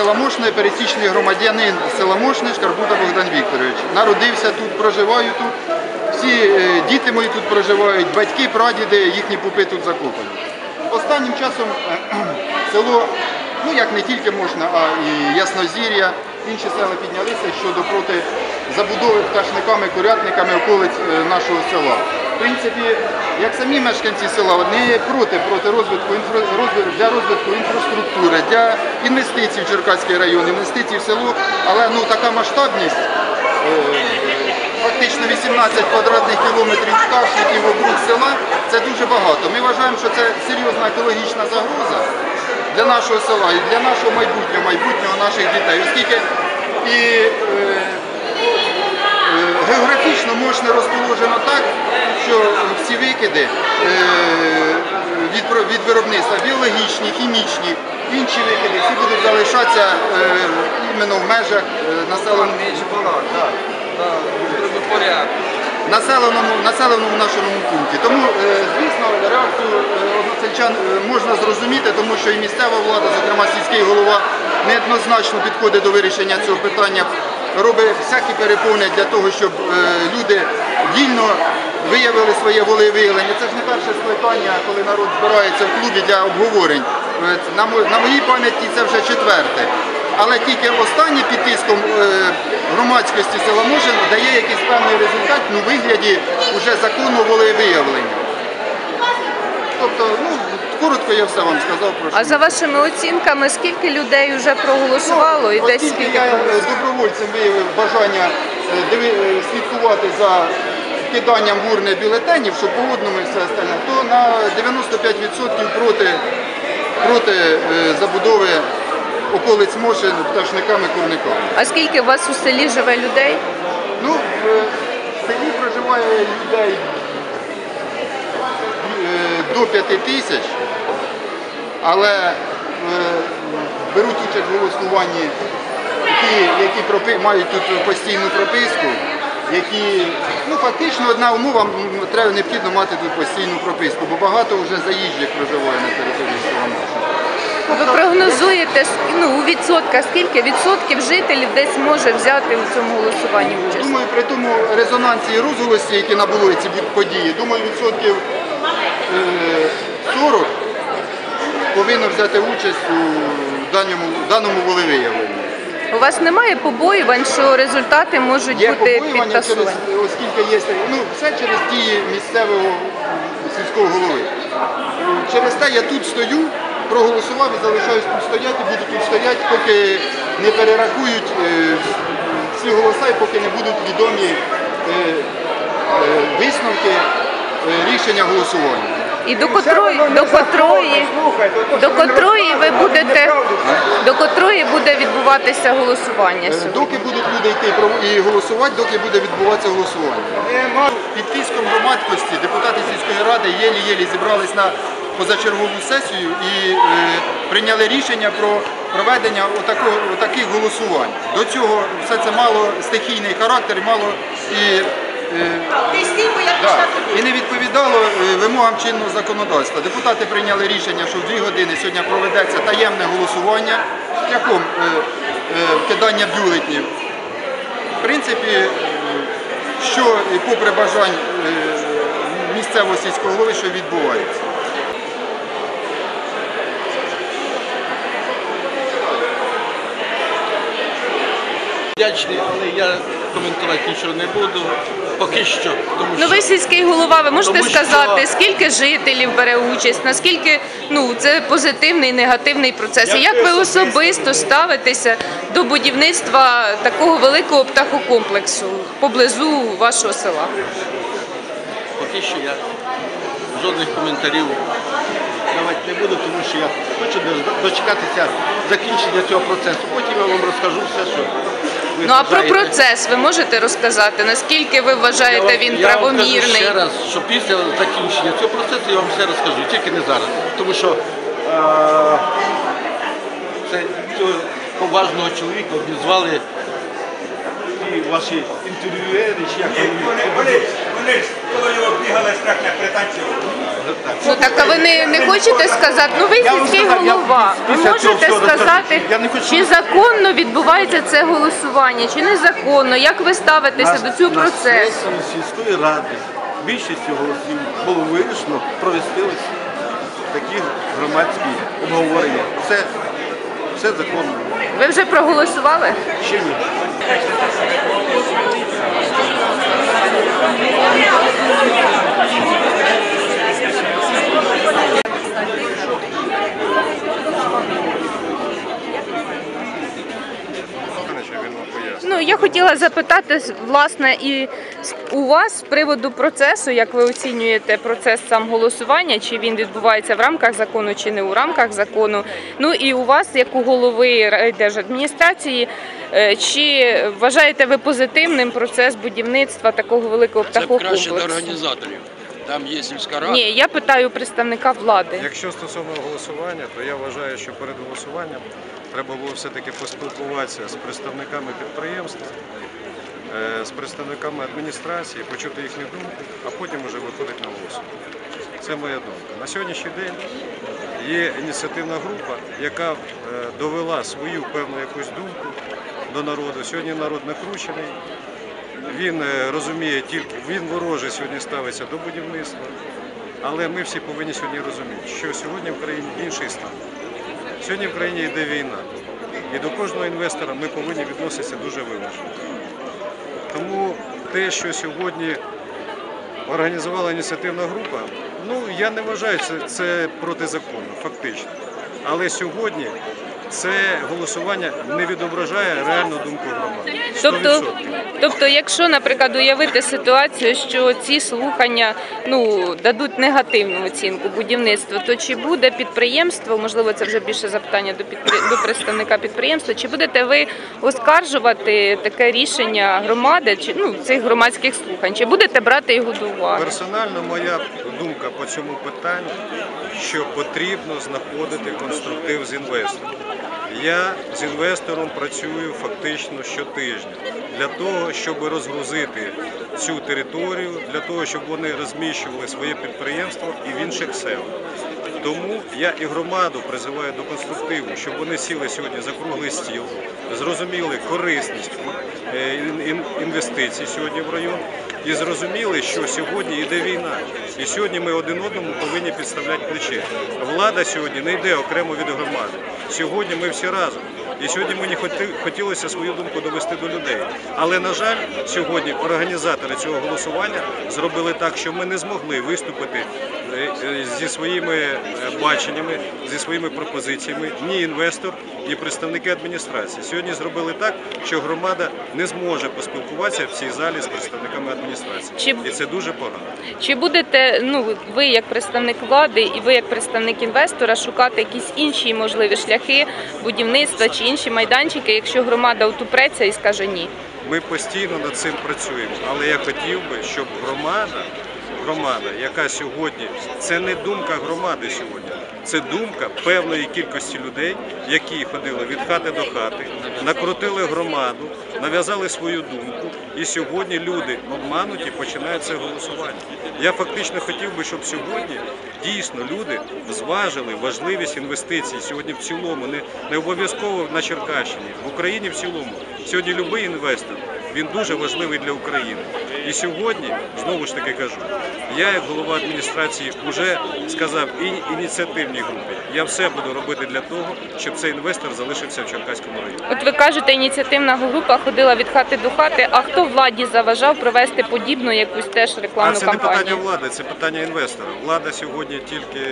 села пересічний громадянин села Мошне, Шкарбута Богдан Вікторович. Народився тут, проживаю тут. Всі е, діти мої тут проживають, батьки, прадіди, їхні пупи тут закопані. Останнім часом е, село, ну як не тільки Мошне, а і Яснозір'я, інші села піднялися щодо проти забудови пташниками, курятниками околиць е, нашого села. Принципі, як самі мешканці села, вони проти, проти розвитку, для розвитку інфраструктури, для інвестицій в Черкаський район, інвестицій в село, але ну, така масштабність, е, фактично 18 квадратних кілометрів пташників округ села, це дуже багато. Ми вважаємо, що це серйозна екологічна загроза для нашого села і для нашого майбутнього, майбутнього наших дітей, оскільки і Е, Географічно можна розположено так, що всі викиди е, від, виробництва біологічні, хімічні, інші викиди, всі будуть залишатися е, іменно в межах е, населеного, населеному, населеному нашому пункті. Тому, звісно, реакцію односельчан можна зрозуміти, тому що і місцева влада, зокрема сільський голова, неоднозначно підходить до вирішення цього питання, робить всякі перепони для того, щоб е, люди вільно виявили своє волевиявлення. Це ж не перше скликання, коли народ збирається в клубі для обговорень. Е, На моїй пам'яті це вже четверте. Але тільки останнє під тиском е, громадськості села Мошин дає якийсь певний результат у вигляді вже законного волевиявлення. Тобто, ну, коротко я все вам сказав. Прошу. А за вашими оцінками, скільки людей вже проголосувало і десь скільки я проголосувало? е, добровольцем виявив бажання е, е, слідкувати за киданням в урни бюлетенів, що поводному і все остальне, то на 95% проти, проти забудови околиць Мошин пташниками курниками. А скільки у вас у селі живе людей? Ну, в селі проживає людей до 5 тисяч, але е, беруть участь в голосуванні ті, які пропи- мають тут постійну прописку, які, ну фактично одна умова, треба необхідно мати тут постійну прописку, бо багато вже заїжджих проживає на території села Моша. Ви прогнозуєте ну, у відсотках, скільки відсотків жителів десь може взяти у цьому голосуванні участь? Думаю, при тому резонансі і розголосі, які набули ці події, думаю, відсотків е, 40 повинно взяти участь у даному, даному волевиявленні. У вас немає побоювань, що результати можуть Є бути побоювання через, підтасовані? оскільки є ну, все через дії місцевого сільського голови. Через те я тут стою, проголосував і залишаюсь тут стояти, буду тут стояти, поки не перерахують е, всі голоса і поки не будуть відомі е, е, висновки е, рішення голосування. І до котрої, до котрої, до котрої ви будете, до котрої буде відбуватися голосування Е, сьогодні? Доки будуть люди йти і голосувати, доки буде відбуватися голосування. Під тиском громадськості депутати сільської ради єлі-єлі зібрались на позачергову сесію і е, прийняли рішення про проведення отакого, отаких голосувань. До цього все це мало стихійний характер, мало і е, Да. І не відповідало е, вимогам чинного законодавства. Депутати прийняли рішення, що в дві години сьогодні проведеться таємне голосування шляхом е, е, кидання бюлетнів. В принципі, що попри бажань місцевого сільського голови, що відбувається. Вдячний, але я коментувати нічого не буду. Поки що, тому Ну ви сільський голова, ви можете Тому що- сказати, скільки жителів бере участь, наскільки ну це позитивний, негативний процес? І як ви особисто ставитеся до будівництва такого великого птахокомплексу поблизу вашого села? поки що я жодних коментарів давати не буду, тому що я хочу дож- дочекатися закінчення цього процесу. Потім я вам розкажу все, що ви Ну а про процес ви можете розказати, наскільки ви Я вважаєте вам- він я вам кажу правомірний? ще раз, що після закінчення цього процесу я вам все розкажу, тільки не зараз. Тому що е, це цього поважного чоловіка обізвали і ваші інтерв'юери, чи як Ні, вони вони, вони, ж- вони ж, коли його бігали, страх не пританцювали. Ну так а ви не, не хочете сказати, ну ви Я вам сільський сказав, я голова. Ви після цього можете всього сказати, розкажу. Я не хочу- чи законно відбувається це голосування, чи незаконно, як ви ставитеся до цього на процесу? сесії сільської ради більшістю голосів було вирішено провести ось такі громадські обговорення. Все, все законно. Ви вже проголосували? Ще ні. Ну я хотіла запитати власне і у вас з приводу процесу, як ви оцінюєте процес сам голосування, чи він відбувається в рамках закону, чи не у рамках закону. Ну і у вас, як у голови райдержадміністрації, е, чи вважаєте ви позитивним процес будівництва такого великого Це краще до організаторів. Там є сільська рада. Ні, я питаю представника влади. Якщо стосовно голосування, то я вважаю, що перед голосуванням треба було все-таки поспілкуватися з представниками підприємства, е, з представниками адміністрації, почути їхню думку, а потім вже виходити на голосування. Це моя думка. На сьогоднішній день є ініціативна група, яка е, довела свою певну якусь думку до народу. Сьогодні народ накручений. Він е, розуміє тільки, він вороже сьогодні ставиться до будівництва. Але ми всі повинні сьогодні розуміти, що сьогодні в країні інший стан. Сьогодні в країні йде війна. І до кожного інвестора ми повинні відноситися дуже виважено. Тому те, що сьогодні організувала ініціативна група, ну я не вважаю це, це протизаконно, фактично. Але сьогодні це голосування не відображає реальну думку громади. Тобто, тобто, якщо, наприклад, уявити ситуацію, що ці слухання ну дадуть негативну оцінку будівництва, то чи буде підприємство, можливо, це вже більше запитання до підпри- до представника підприємства, чи будете ви оскаржувати таке рішення громади, чи ну цих громадських слухань, чи будете брати його до уваги? Персонально моя думка по цьому питанню, що потрібно знаходити конструктив з інвестором. Я з інвестором працюю фактично щотижня для того, щоб розгрузити цю територію, для того, щоб вони розміщували своє підприємство і в інших селах. Тому я і громаду призиваю до конструктиву, щоб вони сіли сьогодні за круглий стіл, зрозуміли корисність е, ін- ін- інвестицій сьогодні в район і зрозуміли, що сьогодні йде війна. І сьогодні ми один одному повинні підставляти плече. Влада сьогодні не йде окремо від громади. Сьогодні ми всі разом. І сьогодні мені хотілося свою думку довести до людей. Але на жаль, сьогодні організатори цього голосування зробили так, що ми не змогли виступити е, е, зі своїми е, баченнями, зі своїми пропозиціями ні інвестор, ні представники адміністрації. Сьогодні зробили так, що громада не зможе поспілкуватися в цій залі з представниками адміністрації. Чи- І це дуже погано. Чи будете ну ви як представник влади і ви як представник інвестора шукати якісь інші можливі шляхи будівництва чи інші майданчики, якщо громада утупреться і скаже ні? Ми постійно над цим працюємо, але я хотів би, щоб громада, громада, яка сьогодні, це не думка громади сьогодні, це думка певної кількості людей, які ходили від хати до хати, накрутили громаду, нав'язали свою думку, і сьогодні люди обмануті починають це голосування. Я фактично хотів би, щоб сьогодні дійсно люди зважили важливість інвестицій сьогодні в цілому, не, не обов'язково на Черкащині, в Україні в цілому. Сьогодні будь-який інвестор він дуже важливий для України. І сьогодні, знову ж таки кажу, я як голова адміністрації вже сказав і ініціативній групі, я все буду робити для того, щоб цей інвестор залишився в Черкаському районі. От ви кажете, ініціативна група ходила від хати до хати. А хто владі заважав провести подібну якусь теж А рекламну це не питання влади, це питання інвестора. Влада сьогодні тільки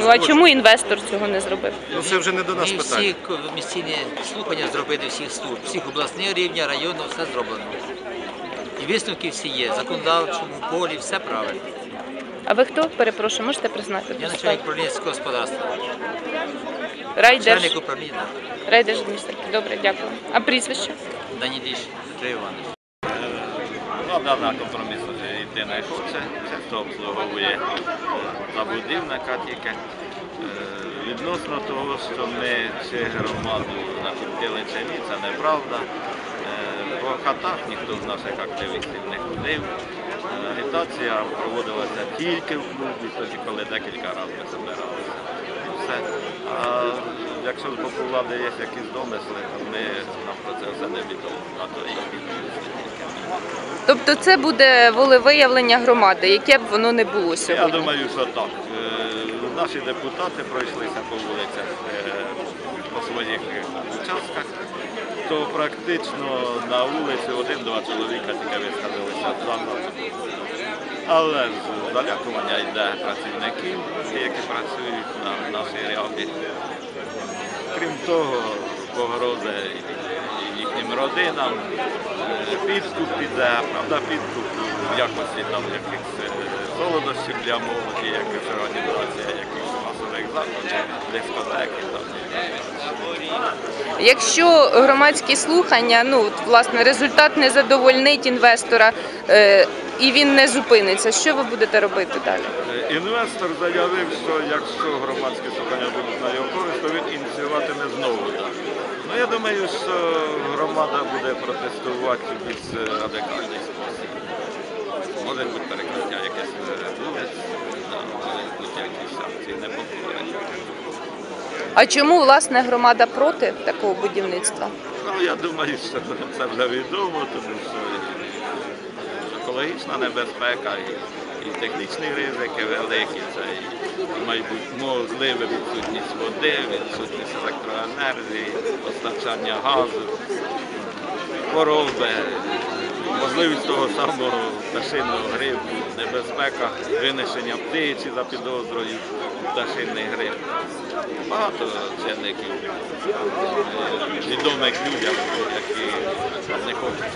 Ну а чому інвестор цього не зробив? Ну це вже не до нас Ми питання. всі місцеві слухання зробили всіх служб, всіх обласних рівня, району, все зроблено. І висновки всі є, в законодавчому полі, все правильно. А ви хто? Перепрошую, можете признати? Я начальник управління сільського господарства, Райдерж, начальник управління райдержадміністрації. Добре, дякую. А прізвище? Даніліш Петро Іванович. Влада компроміс йти не хоче, це хто обслуговує забудівника тільки. Е, Відносно того, що ми ще громаду накрутили чи ні, це неправда. По хатах ніхто з наших активістів не ходив. Е, агітація проводилася тільки в клубі, тоді коли декілька разів ми збиралися. Все. А якщо з боку влади є якісь домисли, то ми нам про це все не відомо. А то і Тобто це буде волевиявлення громади, яке б воно не було Я думаю, що так. Е, Наші депутати пройшлися по вулицях е, по своїх участках, то практично на вулиці один-два чоловіка тільки висказалися за. Але ж залякування йде працівників, які працюють на нашій рябі. Крім того, погрози їхнім родинам, е, підкуп піде, правда, підкуп в якості там якихось е, солодощів для молоді, якась організація якихось масових заходів, дискотеки. Там. Якщо громадські слухання, ну власне, результат не задовольнить інвестора е, і він не зупиниться, що ви будете робити далі? Е, Інвестор заявив, що якщо громадські слухання будуть на його користь, то він ініціюватиме знову. Ну я думаю, що громада буде протестувати більш е, спосіб. Може бути перекриття якесь е, вулиць, да, можуть бути якісь акції непокори. А чому власне громада проти такого будівництва? Ну, я думаю, що це вже відомо, тому що екологічна небезпека і, і технічні ризики великі, це і, мабуть, можливе відсутність води, відсутність електроенергії, постачання газу, хвороби, можливість того самого пташиного грибу, небезпека винищення птиці за підозрою пташиний гриб. Багато чинників е, відомих людям, які не хочуть